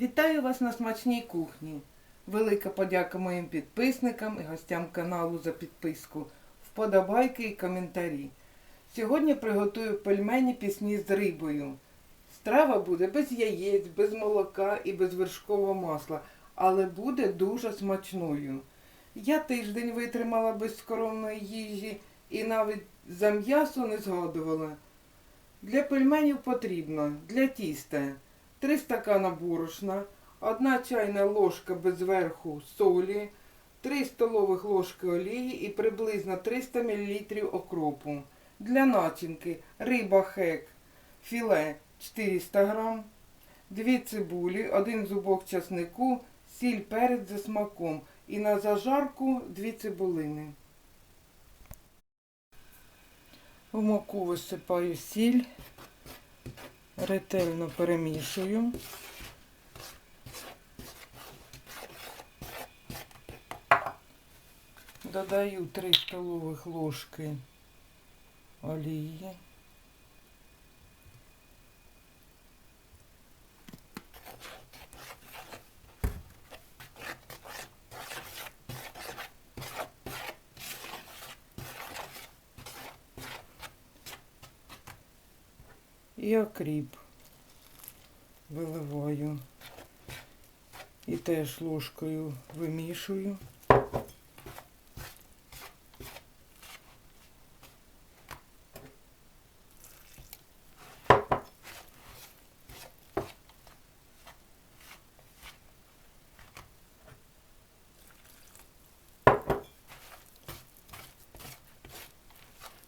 Вітаю вас на смачній кухні. Велика подяка моїм підписникам і гостям каналу за підписку, вподобайки і коментарі. Сьогодні приготую пельмені пісні з рибою. Страва буде без яєць, без молока і без вершкового масла, але буде дуже смачною. Я тиждень витримала без скоромної їжі і навіть за м'ясо не згадувала. Для пельменів потрібно для тіста 3 стакана борошна, 1 чайна ложка без верху солі, 3 столових ложки олії і приблизно 300 мл окропу. Для начинки риба хек, філе 400 грам, 2 цибулі, 1 зубок часнику, сіль перець за смаком і на зажарку 2 цибулини. В муку висипаю сіль, ретельно перемішую. Додаю 3 столових ложки олії. І окріп виливаю. І теж ложкою вимішую.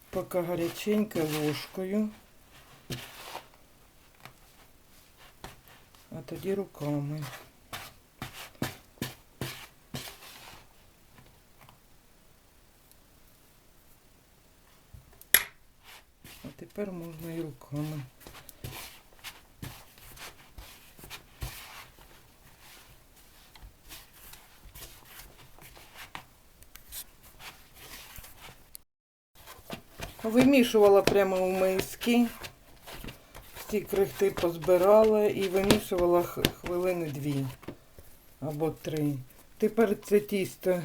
Поки гаряченька ложкою. А тоді руками. А тепер можна і руками. Вимішувала прямо у миски. Всі крихти позбирала і вимішувала хвилини дві або три. Тепер це тісто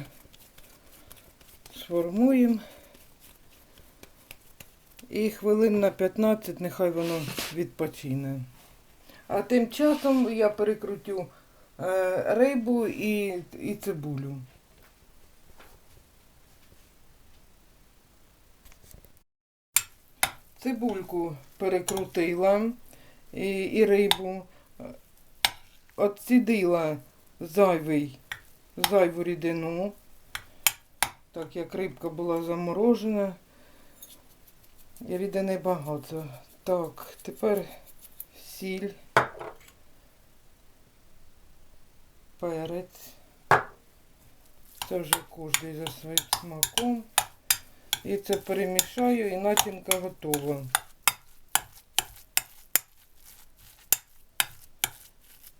сформуємо. І хвилин на 15 нехай воно відпочине. А тим часом я перекрутю е, рибу і, і цибулю. Цибульку перекрутила і, і рибу. Отсідила зайвий, зайву рідину, так як рибка була заморожена. І рідини багато. Так, тепер сіль, перець. Це вже кожний за своїм смаком. І це перемішаю і начинка готова.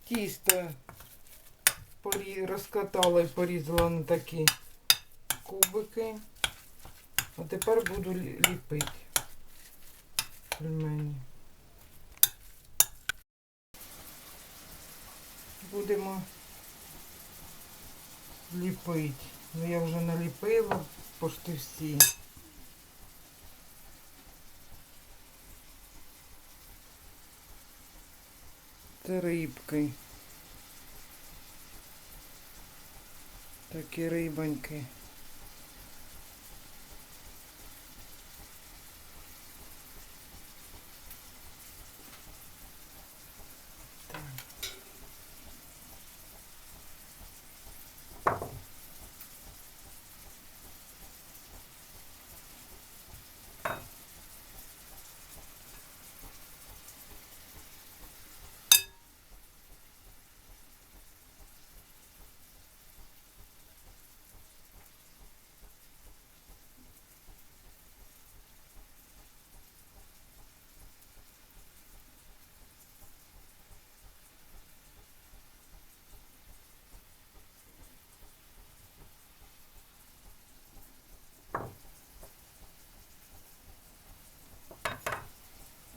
Тісто розкатала і порізала на такі кубики. А тепер буду ліпити пельмені. Будемо ліпити. Ну я вже наліпила пошти всі. Це рибки. Такі рибоньки.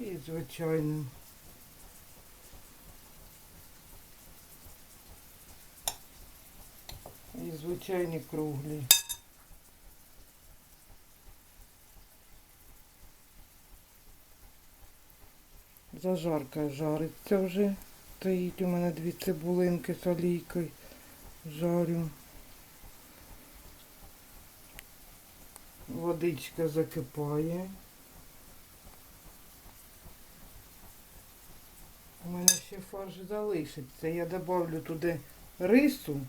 і звичайним. І звичайні круглі. Зажарка жариться вже. Стоїть у мене дві цибулинки з олійкою. Жарю. Водичка закипає. Ще фарш залишиться. Я добавлю туди рису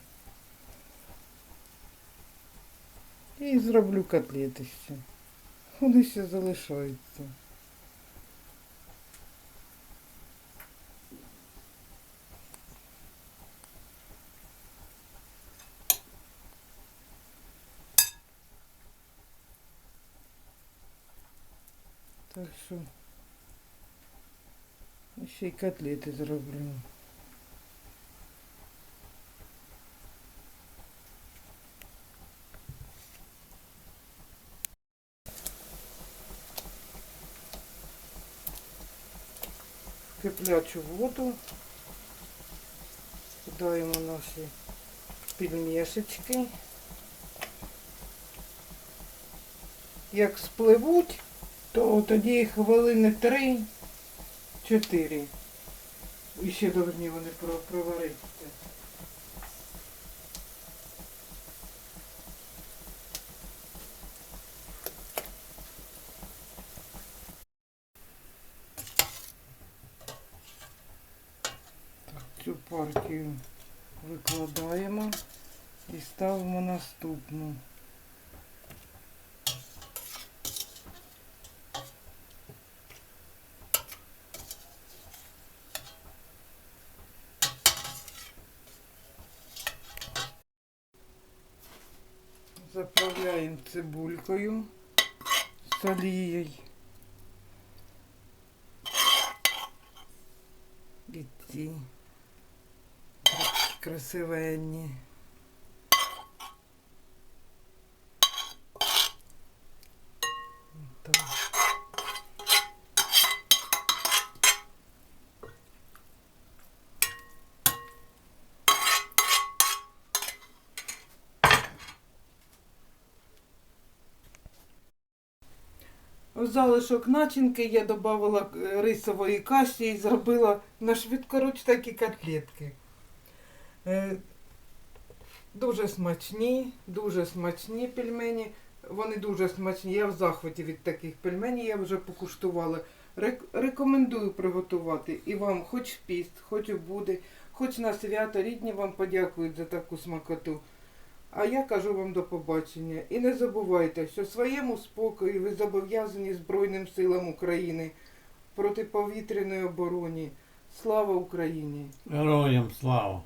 і зроблю котлети ще. Вони ще залишаються. Так що ще й котлети зроблю. Киплячу воду кидаємо наші пельмешечки. Як спливуть, то тоді хвилини три-чотири. І ще повинні вони про- проваритися. Так, цю партію викладаємо і ставимо наступну. Заправляємо цибулькою з олією. І ці красивенні. Так. Залишок начинки я додавала е, рисової каші і зробила на швидкоруч такі котлетки. Е, Дуже смачні, дуже смачні пельмені. Вони дуже смачні. Я в захваті від таких пельменів, я вже покуштувала. Рекомендую приготувати. І вам хоч в піст, хоч у буде, хоч на свято рідні вам подякують за таку смакоту. А я кажу вам до побачення. І не забувайте, що своєму спокою ви зобов'язані Збройним силам України протиповітряної обороні. Слава Україні! Героям слава!